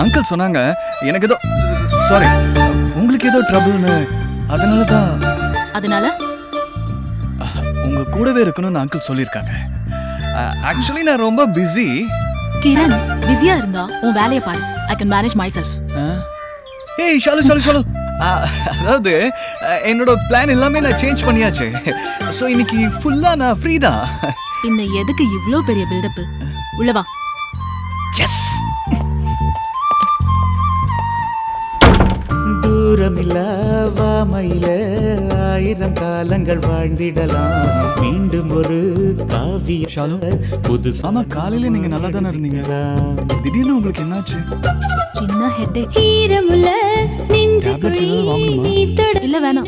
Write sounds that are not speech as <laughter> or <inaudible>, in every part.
Uncle சொன்னாங்க எனக்கு ஏதோ சாரி உங்களுக்கு ஏதோ ட்ரபிள்னு அதனால தான். அதனால? உங்க கூடவே இருக்கணும்னு அங்கிள் சொல்லியிருக்காங்க. ஆக்சுவலி நான் ரொம்ப பிஸி கிரண் பிஸியா இருந்தா உன் வேலையை பாரு. I can manage myself ஏய் ஷாலு ஷாலு ஷாலு. அதாவது என்னோட பிளான் எல்லாமே நான் சேஞ்ச் பண்ணியாச்சு. ஸோ இன்னைக்கு ஃபுல்லா நான் ஃப்ரீ தான். பின்ன எதுக்கு இவ்ளோ பெரிய பில்டப் உள்ளவா எஸ் தூரமில்ல வாமையில ஆயிரம் காலங்கள் வாழ்ந்திடலாம். மீண்டும் ஒரு காவிய புது ஆமா காலையில நீங்க நல்லா தானே இருந்தீங்க திடீர்னு உங்களுக்கு என்னாச்சு? சின்ன Tablets ஏதாவது வாங்கணுமா? நீ தொட இல்ல வேணாம்.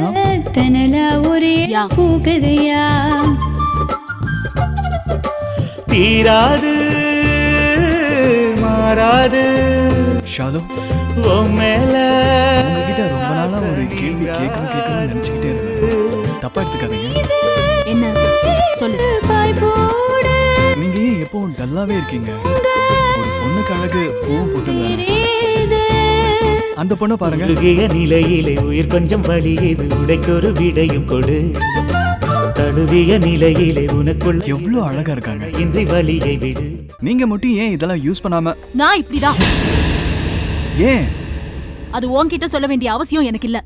now? தனலா ஒரே Yeah. பூகதையா? தீராது மாறாது ஷாலு மேல உங்ககிட்ட ரொம்ப நாளா ஒரு கேள்வி கேட்கணும் கேட்கணும்னு நினைச்சுக்கிட்டே இருந்தேன். தப்பா எடுத்துக்காதீங்க. என்ன? சொல்லு. நீங்க ஏன் எப்பவும் டல்லாவே இருக்கீங்க? ஒரு பொண்ணுக்கு அழகு பூவும் போட்டுங்க அந்த பொண்ணை பாருங்க. நிலையிலே உயிர் கொஞ்சம் வழியது உடைக்கொரு விடையும் கொடு. தழுவிய நிலையிலே உனக்குள் எவ்வளவு அழகா இருக்காங்க. இன்றி வழியை விடு. நீங்க மட்டும் ஏன் இதெல்லாம் யூஸ் பண்ணாம? நான் இப்படிதான். ஏன்? அது உன்கிட்ட சொல்ல வேண்டிய அவசியம் எனக்கு இல்ல.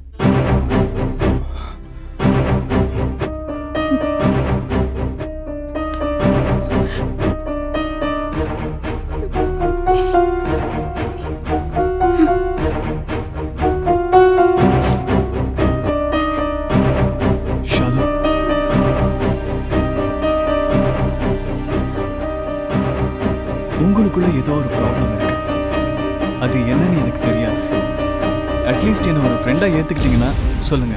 உங்களுக்குள்ள ஏதோ ஒரு ப்ராப்ளம் இருக்கு. அது என்னன்னு எனக்கு தெரியாது. அட்லீஸ்ட் என்ன ஒரு ஃப்ரெண்டா ஏத்துக்கிட்டீங்கன்னா சொல்லுங்க.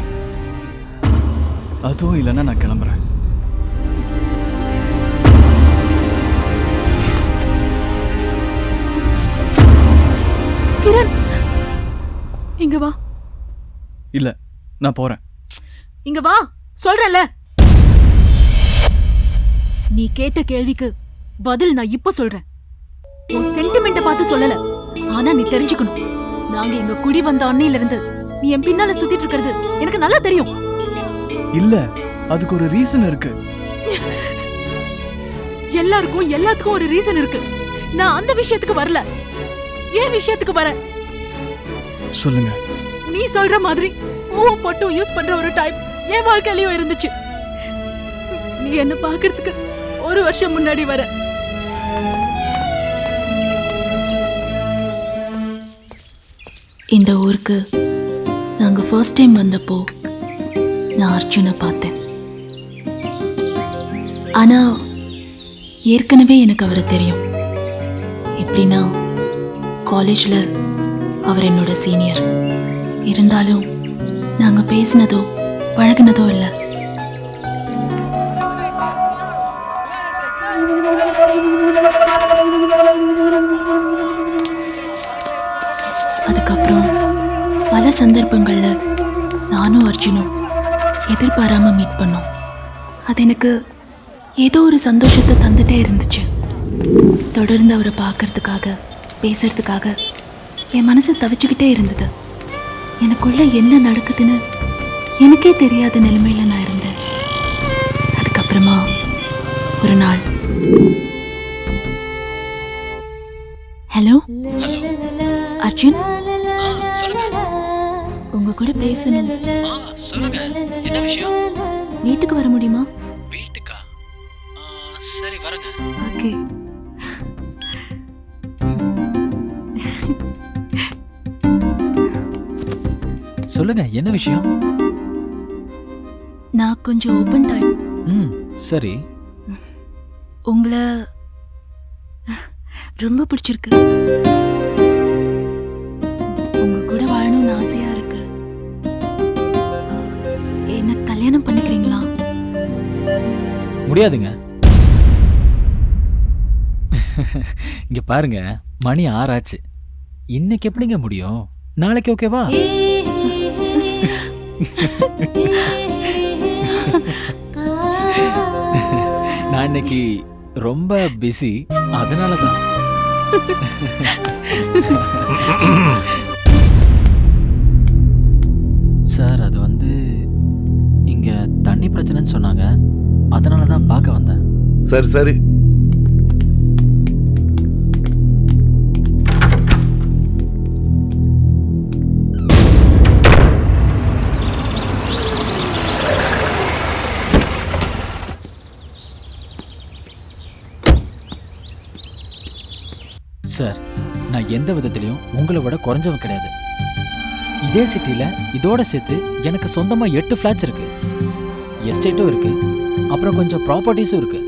அதுவும் இல்லைன்னா நான் கிளம்புறேன். கிரண்! இங்க வா. இல்ல நான் போறேன். இங்க வா. சொல்றேன்ல. நீ கேட்ட கேள்விக்கு பதில் நான் இப்ப சொல்றேன். உன் சென்டிமெண்ட்ட பார்த்து சொல்லல. ஆனா நீ தெரிஞ்சுக்கணும். நாங்க இங்க குடி வந்த அன்னையில இருந்து நீ என் பின்னால சுத்திட்டு இருக்கிறது எனக்கு நல்லா தெரியும். இல்ல அதுக்கு ஒரு ரீசன் இருக்கு. எல்லாருக்கும் எல்லாத்துக்கும் ஒரு ரீசன் இருக்கு. நான் அந்த விஷயத்துக்கு வரல. ஏன் விஷயத்துக்கு வரேன் சொல்லுங்க. நீ சொல்ற மாதிரி பூவும் பொட்டும் யூஸ் பண்ற ஒரு டைப் என் வாழ்க்கையிலயும் இருந்துச்சு. நீ என்ன பாக்குறதுக்கு ஒரு வருஷம் முன்னாடி வர. இந்த ஊருக்கு நாங்கள் ஃபர்ஸ்ட் டைம் வந்தப்போ நான் அர்ஜுனை பார்த்தேன். ஆனால் ஏற்கனவே எனக்கு அவரை தெரியும். எப்படின்னா காலேஜில் அவர் என்னோட சீனியர் இருந்தாலும் நாங்கள் பேசினதோ பழகினதோ இல்லை. சந்தர்ப்பங்கள்ல நானும் அர்ஜுனும் எதிர்பாராம மீட் பண்ணோம். அது எனக்கு ஏதோ ஒரு சந்தோஷத்தை தந்துட்டே இருந்துச்சு. தொடர்ந்து அவரை பார்க்கறதுக்காக பேசுறதுக்காக என் மனசு தவிச்சுக்கிட்டே இருந்தது. எனக்குள்ள என்ன நடக்குதுன்னு எனக்கே தெரியாத நிலைமையில நான் இருந்தேன். அதுக்கப்புறமா ஒரு நாள். ஹலோ. அர்ஜுன்? உங்க கூட பேசணும் சொல்லுங்க. என்ன விஷயம்? வீட்டுக்கு வர முடியுமா? வீட்டுக்கா? ஆ, சரி வரங்க. ஓகே. சொல்லுங்க என்ன விஷயம்? நான் கொஞ்சம் ஓப்பன் டைப் ம் சரி. உங்களை ரொம்ப பிடிச்சிருக்கு. முடியாதுங்க. <laughs> இங்க பாருங்க மணி ஆறாச்சு. இன்னைக்கு எப்படிங்க முடியும்? நாளைக்கு ஓகேவா? <laughs> நான் இன்னைக்கு ரொம்ப பிஸி அதனால தான் <laughs> சார் அது வந்து இங்க தண்ணி பிரச்சனைன்னு சொன்னாங்க. அதனால தான் பார்க்க வந்தேன். சரி சரி. சார் நான் எந்த விதத்திலையும் உங்களை விட குறைஞ்சவன் கிடையாது. இதே சிட்டியில் இதோட சேர்த்து எனக்கு சொந்தமாக எட்டு ஃப்ளாட்ஸ் இருக்கு. எஸ்டேட்டும் இருக்கு. அப்புறம் கொஞ்சம் ப்ராப்பர்ட்டிஸும் இருக்கு.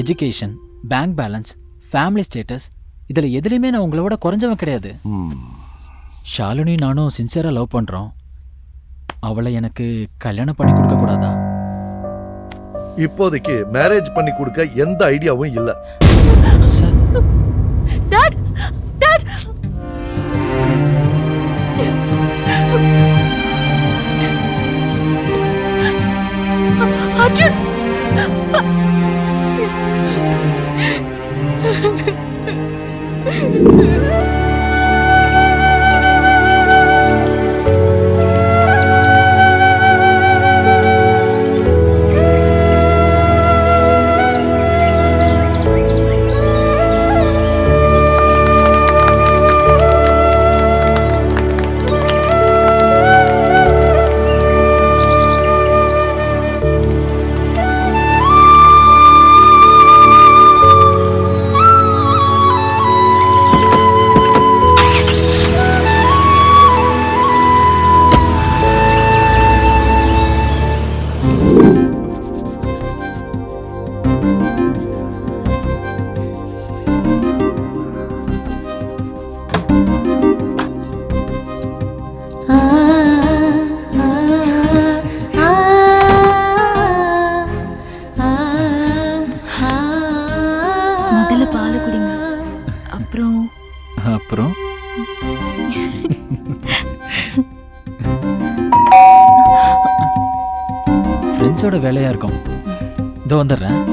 Education bank balance family status இதில் எதுலேயுமே நான் உங்களை விட குறைஞ்சவன் கிடையாது. ஷாலினி நானும் சின்சியராக லவ் பண்ணுறோம் அவளை எனக்கு கல்யாணம் பண்ணி கொடுக்க கூடாதா? இப்போதைக்கு மேரேஜ் பண்ணி கொடுக்க எந்த ஐடியாவும் இல்ல. சார் வேலையாக இருக்கும். இதோ வந்துடுறேன்.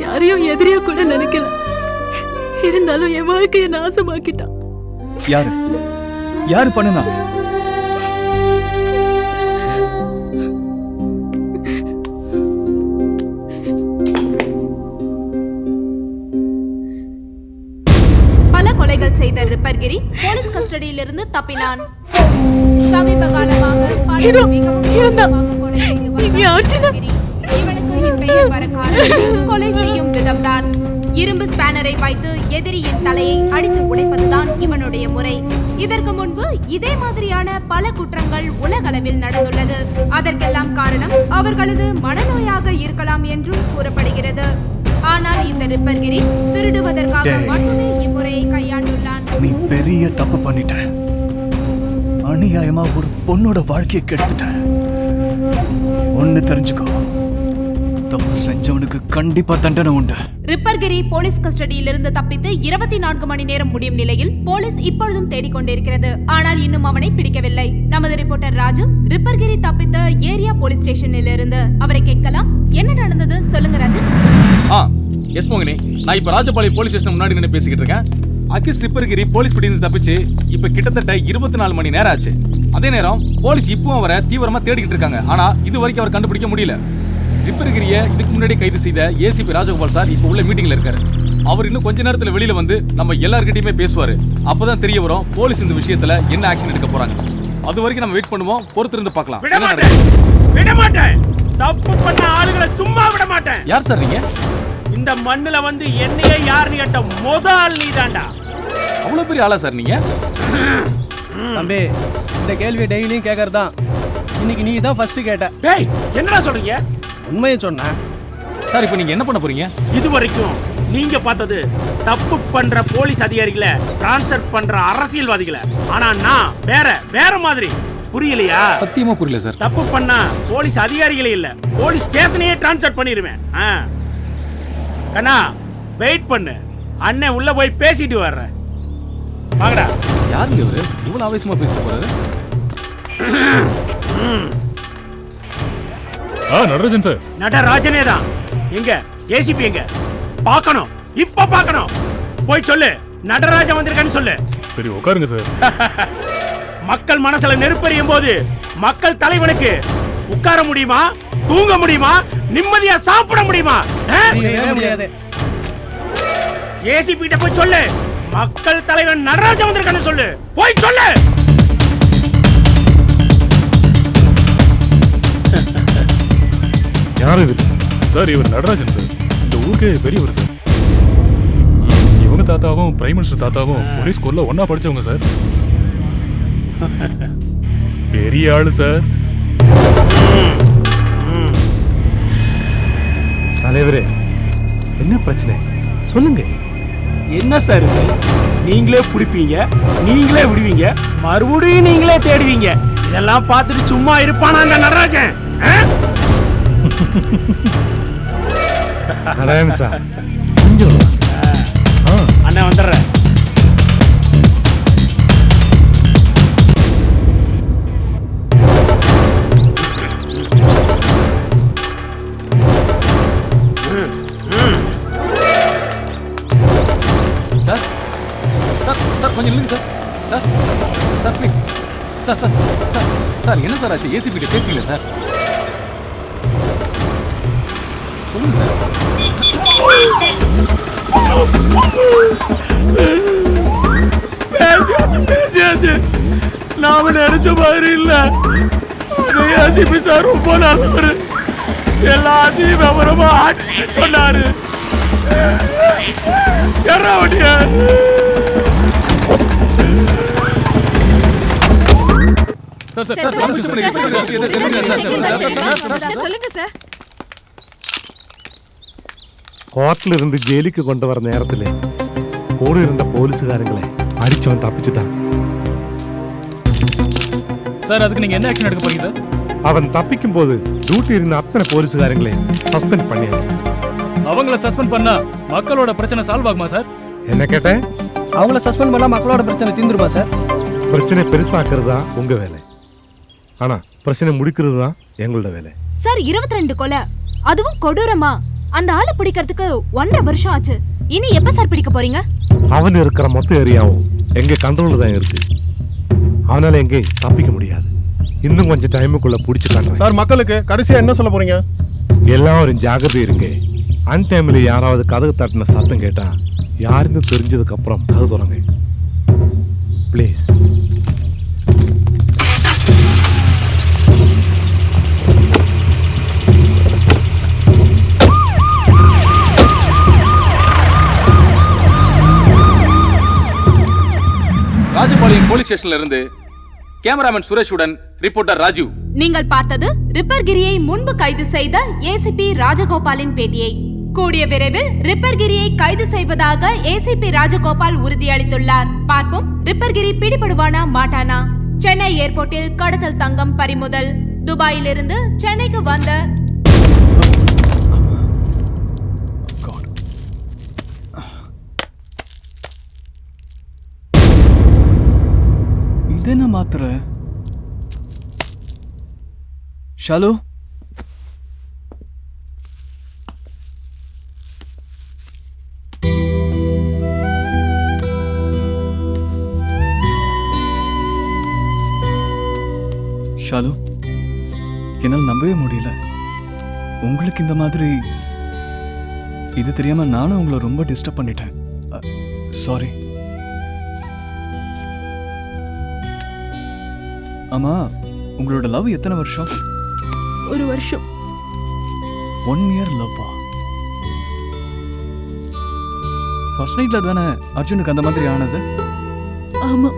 யாரையும் எதிரியா கூட நினைக்கல. இருந்தாலும் என் வாழ்க்கைய நாசமாக்கிட்டான். யாரு? யாரு பண்ணுனா? பல கொலைகள் செய்த ரிப்பர்கிரி போலீஸ் கஸ்டடியிலிருந்து தப்பினான். சமீப காலமாக இதோ, மிகவும் கொலை செய்து. இவனுக்கு இப்பெயர் வர காரணம் விதம்தான் இரும்பு ஸ்பேனரை வைத்து எதிரியின் தலையை அடித்து உடைப்பதுதான் இவனுடைய முறை. இதற்கு முன்பு இதே மாதிரியான பல குற்றங்கள் உலகளவில் நடந்துள்ளது. அதற்கெல்லாம் காரணம் அவர்களது மனநோயாக இருக்கலாம் என்றும் கூறப்படுகிறது. ஆனால் இந்த ரிப்பர்கிரி திருடுவதற்காக. மட்டுமே இம்முறையை கையாண்டுள்ளான். நீ பெரிய தப்பு பண்ணிட்ட. அநியாயமா ஒரு பொண்ணோட வாழ்க்கையை கெடுத்துட்ட. ஒண்ணு தெரிஞ்சுக்கோ. தப்பு செஞ்சவனுக்கு கண்டிப்பா தண்டனை உண்டு. ரிப்பர்கிரி போலீஸ் கஸ்டடியிலிருந்து தப்பித்து இருபத்தி நான்கு மணி நேரம் முடியும் நிலையில் போலீஸ் இப்பொழுதும் தேடிக்கொண்டிருக்கிறது. ஆனால் இன்னும் அவனை பிடிக்கவில்லை. நமது ரிப்போர்ட்டர் ராஜு ரிப்பர்கிரி தப்பித்த ஏரியா போலீஸ் ஸ்டேஷனில் இருந்து அவரை கேட்கலாம். என்ன நடந்தது? சொல்லுங்க ராஜு. ஆ எஸ் மோகினி. நான் இப்ப ராஜபாளையம் போலீஸ் ஸ்டேஷன் முன்னாடி நின்று பேசிக்கிட்டு இருக்கேன். அகிஸ் ரிப்பர்கிரி போலீஸ் பிடிந்து தப்பிச்சு இப்ப கிட்டத்தட்ட இருபத்தி நாலு மணி நேரம் ஆச்சு. அதே நேரம் போலீஸ் இப்பவும் அவரை தீவிரமா தேடிக்கிட்டு இருக்காங்க. ஆனா இது வரைக்கும் அவர் கண்டுபிடிக்க முடியல. ரிப்பர்கிரிய இதுக்கு முன்னாடி கைது செய்த ஏசிபி ராஜகோபால் சார் இப்ப உள்ள மீட்டிங்ல இருக்காரு. அவர் இன்னும் கொஞ்ச நேரத்துல வெளியில வந்து நம்ம எல்லார்கிட்டயுமே பேசுவாரு. அப்பதான் தெரிய வரும் போலீஸ் இந்த விஷயத்துல என்ன ஆக்ஷன் எடுக்க போறாங்க. அது வரைக்கும் நம்ம வெயிட் பண்ணுவோம். பொறுத்து இருந்து பார்க்கலாம். விட என்ன மாட்டேன்? விட மாட்டேன் தப்பு பண்ண ஆளுகளை சும்மா விட மாட்டேன் யார் சார் நீங்க? இந்த மண்ணுல வந்து என்னையே யாருன்னு கேட்ட முத ஆள் நீதான்டா அவ்வளவு பெரிய ஆளா சார் நீங்க? தம்பி இந்த கேள்வி டெய்லியும் கேட்கறதான் இன்னைக்கு நீ தான் ஃபர்ஸ்ட் கேட்ட. டேய் என்னடா சொல்றீங்க? உண்மையை சொன்னேன். சார் இப்போ நீங்க என்ன பண்ண போறீங்க? இது வரைக்கும் நீங்க பார்த்தது தப்பு பண்ற போலீஸ் அதிகாரிகளை டிரான்ஸ்ஃபர் பண்ற அரசியல்வாதிகளை. ஆனா நான் வேற வேற மாதிரி. புரியலையா? சத்தியமா புரியல சார். தப்பு பண்ணா போலீஸ் அதிகாரிகளே இல்ல. போலீஸ் ஸ்டேஷனையே டிரான்ஸ்ஃபர் பண்ணிடுவேன் ஆ. கண்ணா வெயிட் பண்ணு. அண்ணன் உள்ள போய் பேசிட்டு வர்றேன். வாங்கடா. யாருங்க இவரு? இவ்வளவு ஆவேசமா பேச போறாரு? <clears throat> ஆ நடராஜன் சார். நடராஜனே தான். எங்க? ஏசிபி எங்க? பார்க்கணும். இப்ப பார்க்கணும். போய் சொல்லு. நடராஜன் வந்திருக்கான்னு சொல்லு. சரி உட்காருங்க சார். <laughs> மக்கள் மனசுல நெருப்பெறியும் போது மக்கள் தலைவனுக்கு உட்கார முடியுமா? தூங்க முடியுமா? நிம்மதியா சாப்பிட முடியுமா? ஏசிபி கிட்ட போய் சொல்லு. மக்கள் தலைவன் நடராஜன் வந்திருக்கான்னு சொல்லு. போய் சொல்லு. யார் இது? சார் இவர் நடராஜன் சார். இந்த ஊருக்கே பெரியவர் சார். இவங்க தாத்தாவும் பிரைம் மினிஸ்டர் தாத்தாவும் ஒரே ஸ்கூல்ல ஒண்ணா படிச்சவங்க சார். பெரிய ஆளு சார். தலைவரே என்ன பிரச்சனை? சொல்லுங்க. என்ன சார் இது? நீங்களே பிடிப்பீங்க நீங்களே விடுவீங்க மறுபடியும் நீங்களே தேடுவீங்க. இதெல்லாம் பார்த்துட்டு சும்மா இருப்பானா அந்த நடராஜன்? ஆ? நாராயண சார் கொஞ்சம் வா. அண்ணன் வந்துடுறேன் கொஞ்சம் இல்லைங்க sir sir sir please sir sir sir sir என்ன சார் ஆச்சு ஏசிபி கிட்ட பேசிக்கல சார் சொல்லுங்க சார் பேசியாச்சு பேசியாச்சு நாம நினைச்ச மாதிரி இல்ல ஏசிபி சார் ரொம்ப நல்லவர் எல்லாத்தையும் விவரமா அடிச்சு சொன்னாரு என்ன வண்டியா சார் சார் சார் சொல்லுங்க சார் ஹோட்டலிருந்து ஜெயிலுக்கு கொண்டு കൊണ്ടുവന്ന നേരത്തില് കൂടെ இருந்த പോലീസുകാരങ്ങളെ അടിച്ചവൻ തപ്പിച്ചിട്ടാണ്. சார் அதுக்கு நீங்க என்ன ஆக்ஷன் எடுக்க போறீங்க சார் அவன் தப்பிக்கும் போது டியூட்டி இருந்த அத்தனை போலீஸுகாரங்களே சஸ்பெண்ட் பண்ணியாச்சு அவங்கள சஸ்பெண்ட் பண்ணா மக்களோட பிரச்சனை சால்வ் ஆகுமா சார் என்ன கேட்டேன் அவங்கள சஸ்பெண்ட் பண்ணா மக்களோட பிரச்சனை தீந்துருமா சார் பிரச்சனை பெருசாக்குறது தான் உங்க வேலை ஆனா பிரச்சனை முடிக்கிறது தான் எங்களோட வேலை சார் இருபத்தி ரெண்டு கொலை அதுவும் கொடூரமா அந்த ஆளை பிடிக்கிறதுக்கு ஒன்றரை வருஷம் ஆச்சு. இனி எப்ப சார் பிடிக்க போறீங்க? அவன் இருக்கிற மொத்த ஏரியாவும் எங்க கண்ட்ரோல்ல தான் இருக்கு. அவனால எங்கேயும் தப்பிக்க முடியாது. இன்னும் கொஞ்சம் டைமுக்குள்ள பிடிச்சு காட்டுறேன். சார் மக்களுக்கு கடைசியா என்ன சொல்ல போறீங்க? எல்லாரும் ஜாகிரதை இருங்க. அன் டைம்ல யாராவது கதவு தட்டின சத்தம் கேட்டா யாருன்னு தெரிஞ்சதுக்கு அப்புறம் கதவு திறங்க. ப்ளீஸ் ராஜபாளையம் போலீஸ் ஸ்டேஷன்ல இருந்து கேமராமேன் சுரேஷுடன் ரிப்போர்ட்டர் ராஜு. நீங்கள் பார்த்தது ரிப்பர்கிரியை முன்பு கைது செய்த ஏசிபி ராஜகோபாலின் பேட்டியை. கூடிய விரைவில் ரிப்பர்கிரியை கைது செய்வதாக ஏசிபி ராஜகோபால் உறுதியளித்துள்ளார். பார்ப்போம் ரிப்பர்கிரி பிடிபடுவானா மாட்டானா? சென்னை ஏர்போர்ட்டில் கடத்தல் தங்கம் பறிமுதல். துபாயிலிருந்து சென்னைக்கு வந்த ಇದನ್ನ ಮಾತ್ರ ಶಾಲು ஷாலு என்னால் நம்பவே முடியல உங்களுக்கு இந்த மாதிரி இது தெரியாம நானும் உங்களை ரொம்ப டிஸ்டர்ப் பண்ணிட்டேன் சாரி ஆமா உங்களோட லவ் எத்தனை வருஷம்? ஒரு வருஷம். ஒன் இயர் லவ்வா ஃபர்ஸ்ட் நைட்ல தானே அர்ஜுனுக்கு அந்த மாதிரி ஆனது? ஆமா.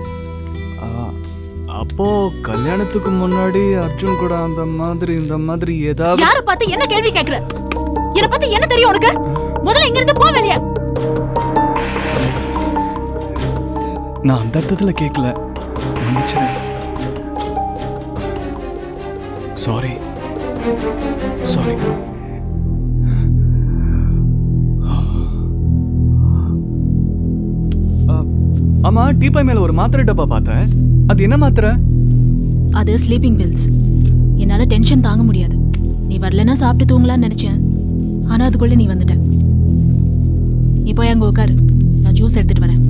ஆ, அப்போ கல்யாணத்துக்கு முன்னாடி அர்ஜுன் கூட அந்த மாதிரி இந்த மாதிரி ஏதாவது யார பார்த்து என்ன கேள்வி கேக்குற? என்ன பத்தி என்ன தெரியும் உனக்கு? முதல்ல இங்க இருந்து போ வெளிய. நான் அந்த அர்த்தத்துல கேட்கல மன்னிச்சிரு. சாரி சாரி ஆமா டீப்பாய் மேல ஒரு மாத்திரை டப்பா பார்த்தேன். அது என்ன மாத்திரை? அது ஸ்லீப்பிங் பில்ஸ் என்னால டென்ஷன் தாங்க முடியாது. நீ வரலன்னா சாப்பிட்டு தூங்கலாம்னு நினைச்சேன். ஆனா அதுக்குள்ள நீ வந்துட்ட. நீ போய் அங்க உட்காரு நான் ஜூஸ் எடுத்துட்டு வரேன்.